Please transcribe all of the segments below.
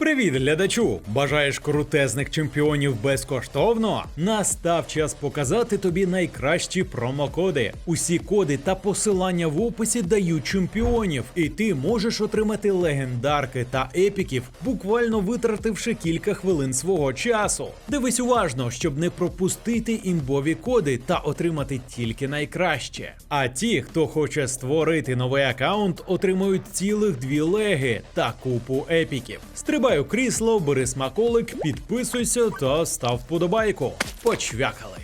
Привіт, глядачу! Бажаєш крутезних чемпіонів безкоштовно? Настав час показати тобі найкращі промокоди. Усі коди та посилання в описі дають чемпіонів, і ти можеш отримати легендарки та епіків, буквально витративши кілька хвилин свого часу. Дивись уважно, щоб не пропустити імбові коди та отримати тільки найкраще. А ті, хто хоче створити новий аккаунт, отримують цілих дві леги та купу епіків. Стрибай у крісло, бери смаколик, підписуйся та став вподобайку. Почвякали.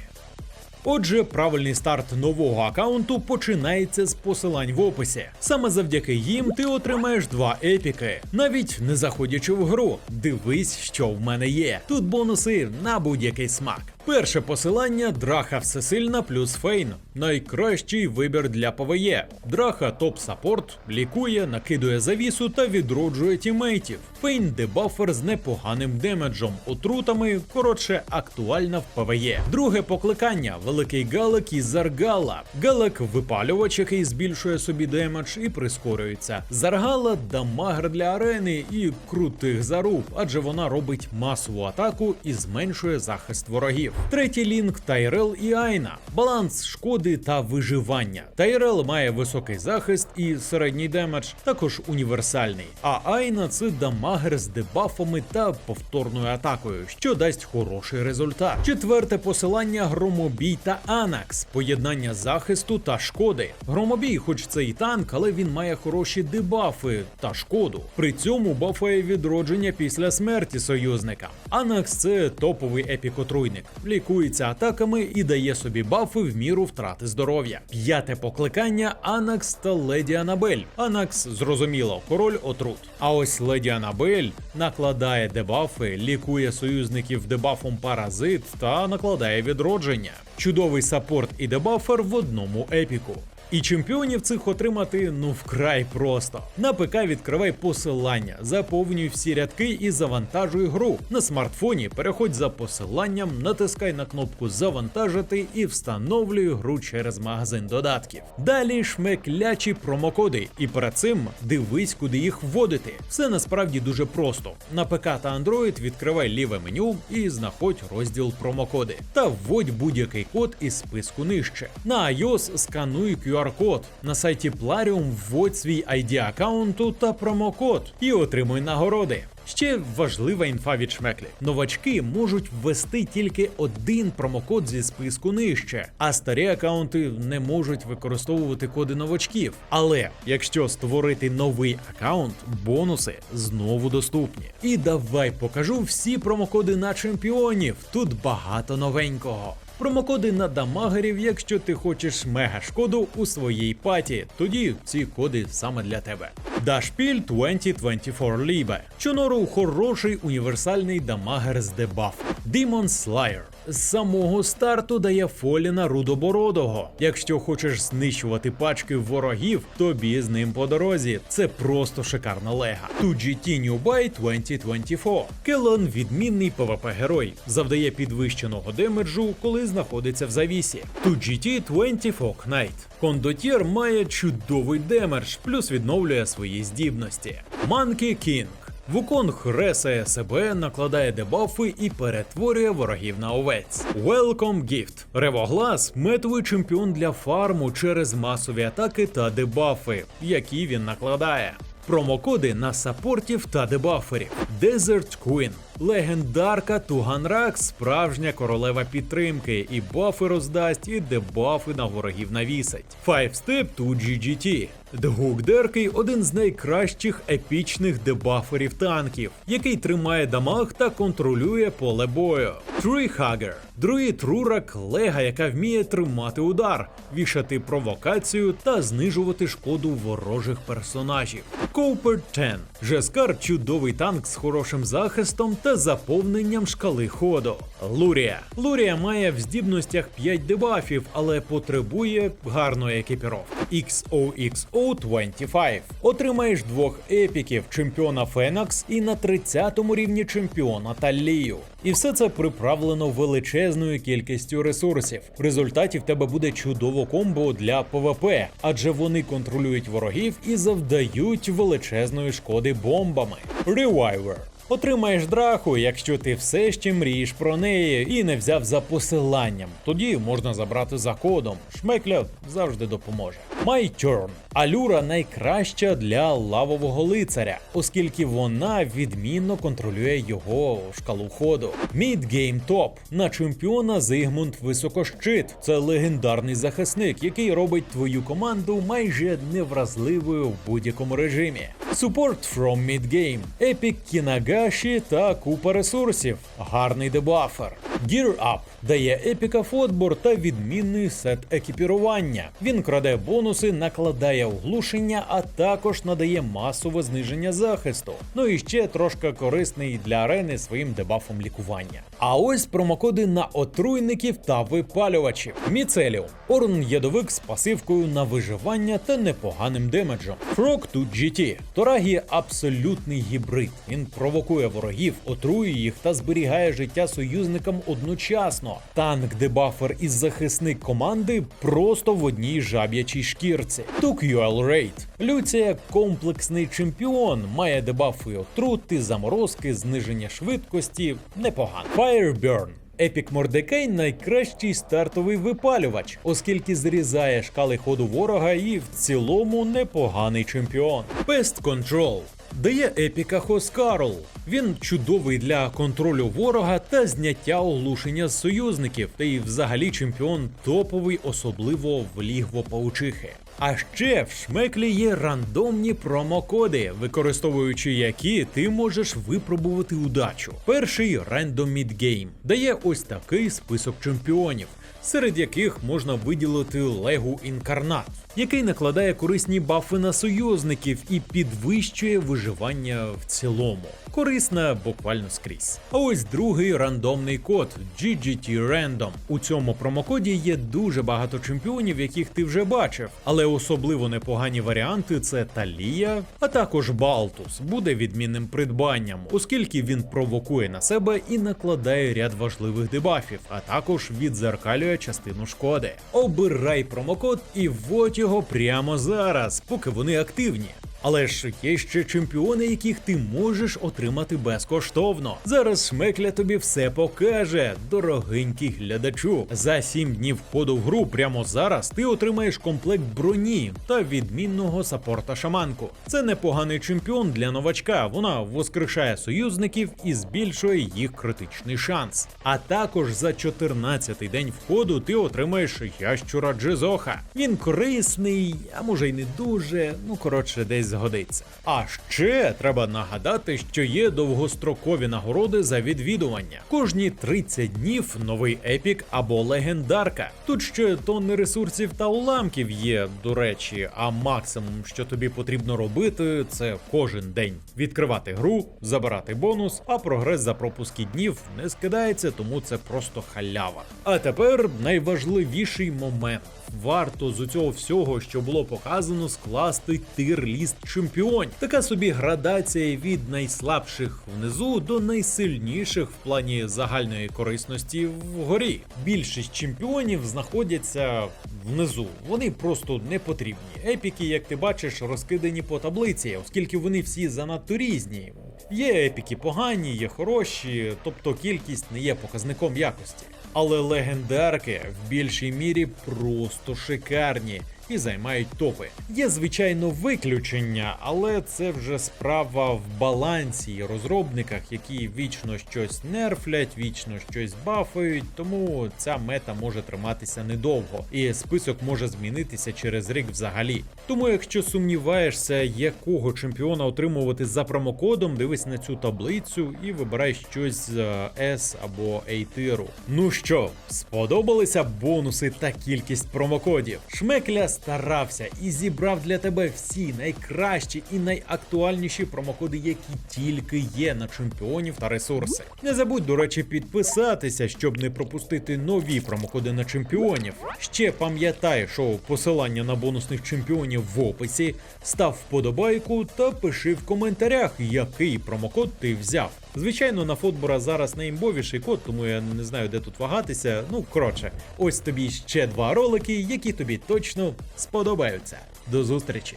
Отже, правильний старт нового аккаунту починається з посилань в описі. Саме завдяки їм ти отримаєш два епіки, навіть не заходячи в гру. Дивись, що в мене є. Тут бонуси на будь-який смак. Перше посилання Драха Всесильна плюс Фейн. Найкращий вибір для ПВЕ. Драха топ саппорт, лікує, накидує завісу та відроджує тімейтів. Фейн дебафер з непоганим демеджем, отрутами, коротше, актуальна в ПВЕ. Друге покликання великий галак із Заргала. Галак випалювач, який збільшує собі демедж і прискорюється. Заргала дамагер для арени і крутих заруб, адже вона робить масову атаку і зменшує захист ворогів. Третій лінк Тайрел і Айна. Баланс шкоди та виживання. Тайрел має високий захист і середній демедж, також універсальний. А Айна це дамагер з дебафами та повторною атакою, що дасть хороший результат. Четверте посилання Громобій та Анакс, поєднання захисту та шкоди. Громобій, хоч це і танк, але він має хороші дебафи та шкоду. При цьому бафає відродження після смерті союзника. Анакс це топовий епікотруйник, лікується атаками і дає собі бафи в міру втрати здоров'я. П'яте покликання Анакс та Леді Анабель. Анакс зрозуміло, король отрут. А ось Леді Анабель накладає дебафи, лікує союзників дебафом паразит та накладає відродження. Чудовий саппорт і дебафер в одному епіку. І чемпіонів цих отримати ну вкрай просто. На ПК відкривай посилання, заповнюй всі рядки і завантажуй гру. На смартфоні переходь за посиланням, натискай на кнопку Завантажити і встановлюй гру через магазин додатків. Далі шмеклячі промокоди, і перед цим дивись, куди їх вводити. Все насправді дуже просто. На ПК та Android відкривай ліве меню і знаходь розділ промокоди. Та вводь будь-який код із списку нижче. На iOS скануй QR-код. На сайті Plarium вводь свій ID аккаунту та промокод і отримуй нагороди. Ще важлива інфа від шмеклі. Новачки можуть ввести тільки один промокод зі списку нижче, а старі аккаунти не можуть використовувати коди новачків. Але якщо створити новий аккаунт, бонуси знову доступні. І давай покажу всі промокоди на чемпіонів. Тут багато новенького. Промокоди на дамагерів, якщо ти хочеш мега шкоду у своїй паті, тоді ці коди саме для тебе. Дашпіль 2024 Libe. Чонору хороший універсальний дамагер з дебаф. Demon Slayer. З самого старту дає Фоліна Рудобородого. Якщо хочеш знищувати пачки ворогів, тобі з ним по дорозі. Це просто шикарна лега. 2GT New Buy 2024. Келон відмінний PvP герой. Завдає підвищеного демеджу, коли знаходиться в завісі. 2GT 24 Knight. Кондотір має чудовий демедж, плюс відновлює свої здібності. Monkey King. Вукон хресає себе, накладає дебафи і перетворює ворогів на овець. Welcome Gift. Ревоглас метовий чемпіон для фарму через масові атаки та дебафи, які він накладає. Промокоди на сапортів та дебаферів. Desert Queen. Легендарка Туганрак, справжня королева підтримки, і бафи роздасть, і дебафи на ворогів навісить. Five Step 2 GGT. Дгук Деркий один з найкращих епічних дебаферів танків, який тримає дамаг та контролює поле бою. Трійхагер. Друїд Рурак лега, яка вміє тримати удар, вішати провокацію та знижувати шкоду ворожих персонажів. Коупер 10. Жескар чудовий танк з хорошим захистом та заповненням шкали ходу. Лурія. Лурія має в здібностях 5 дебафів, але потребує гарної екіпіровки. XOXO25. Отримаєш двох епіків чемпіона Фенакс і на 30-му рівні чемпіона Таллію. І все це приправлено величезною кількістю ресурсів. В результаті в тебе буде чудово комбо для ПВП, адже вони контролюють ворогів і завдають величезної шкоди бомбами. Reviver. Отримаєш драху, якщо ти все ще мрієш про неї і не взяв за посиланням. Тоді можна забрати за кодом. Шмекля завжди допоможе. My Turn. Алюра найкраща для лавового лицаря, оскільки вона відмінно контролює його шкалу ходу. Mid-Game Top. на чемпіона Зигмунд Високощит. Це легендарний захисник, який робить твою команду майже невразливою в будь-якому режимі. Support from Mid-Game. Епік Кінагаші та купа ресурсів. Гарний дебафер. Gear Up дає епіка фотбор та відмінний сет екіпірування. Він краде бонуси, накладає оглушення, а також надає масове зниження захисту. Ну і ще трошки корисний для арени своїм дебафом лікування. А ось промокоди на отруйників та випалювачів. Міцеліум. Орн ядовик з пасивкою на виживання та непоганим демеджем. Frog 2 GT. Торагі абсолютний гібрид. Він провокує ворогів, отруює їх та зберігає життя союзникам одночасно. Танк дебафер із захисник команди просто в одній жаб'ячій шкірці. Тук-Юел Рейд. Люція комплексний чемпіон, має дебафи отрути, заморозки, зниження швидкості. Непогано. Fireburn. Епік Мордекей найкращий стартовий випалювач, оскільки зрізає шкали ходу ворога і в цілому непоганий чемпіон. Pest Control дає епіка Хоскарл. Він чудовий для контролю ворога та зняття оглушення з союзників, та й взагалі чемпіон топовий, особливо в лігво паучихи. А ще в шмеклі є рандомні промокоди, використовуючи які ти можеш випробувати удачу. Перший Random Mid Game дає ось такий список чемпіонів, серед яких можна виділити Легу Інкарнат, який накладає корисні бафи на союзників і підвищує виживання в цілому. Корисна буквально скрізь. А ось другий рандомний код GGT Random. У цьому промокоді є дуже багато чемпіонів, яких ти вже бачив, але особливо непогані варіанти це Талія, а також Балтус буде відмінним придбанням, оскільки він провокує на себе і накладає ряд важливих дебафів, а також відзеркалює частину шкоди. Обирай промокод і вводь його прямо зараз, поки вони активні. Але ж є ще чемпіони, яких ти можеш отримати безкоштовно. Зараз шмекля тобі все покаже, дорогенький глядачу. За 7 днів входу в гру прямо зараз ти отримаєш комплект броні та відмінного саппорта шаманку. Це непоганий чемпіон для новачка. Вона воскрешає союзників і збільшує їх критичний шанс. А також за 14-й день входу ти отримаєш ящура Джизоха. Він корисний, а може й не дуже. Ну коротше, десь згодиться. А ще треба нагадати, що є довгострокові нагороди за відвідування. Кожні 30 днів новий епік або легендарка. Тут ще тонни ресурсів та уламків є, до речі, а максимум, що тобі потрібно робити, це кожен день відкривати гру, забирати бонус, а прогрес за пропуски днів не скидається, тому це просто халява. А тепер найважливіший момент. Варто з цього всього, що було показано, скласти тир-ліст чемпіонів. Така собі градація від найслабших внизу до найсильніших в плані загальної корисності вгорі. Більшість чемпіонів знаходяться внизу. Вони просто не потрібні. Епіки, як ти бачиш, розкидані по таблиці, оскільки вони всі занадто різні. Є епіки погані, є хороші, тобто кількість не є показником якості. Але легендарки в більшій мірі просто шикарні і займають топи. Є звичайно виключення, але це вже справа в балансі і розробниках, які вічно щось нерфлять, вічно щось бафають, тому ця мета може триматися недовго, і список може змінитися через рік взагалі. Тому, якщо сумніваєшся, якого чемпіона отримувати за промокодом, дивись на цю таблицю і вибирай щось з е, S або A тиру. Ну що, сподобалися бонуси та кількість промокодів? Шмекля старався і зібрав для тебе всі найкращі і найактуальніші промокоди, які тільки є на чемпіонів та ресурси. Не забудь, до речі, підписатися, щоб не пропустити нові промокоди на чемпіонів. Ще пам'ятай, що посилання на бонусних чемпіонів в описі, став вподобайку та пиши в коментарях, який промокод ти взяв. Звичайно, на фотбора зараз найімбовіший код, тому я не знаю, де тут вагатися. Ну, коротше, ось тобі ще два ролики, які тобі точно сподобаються. До зустрічі!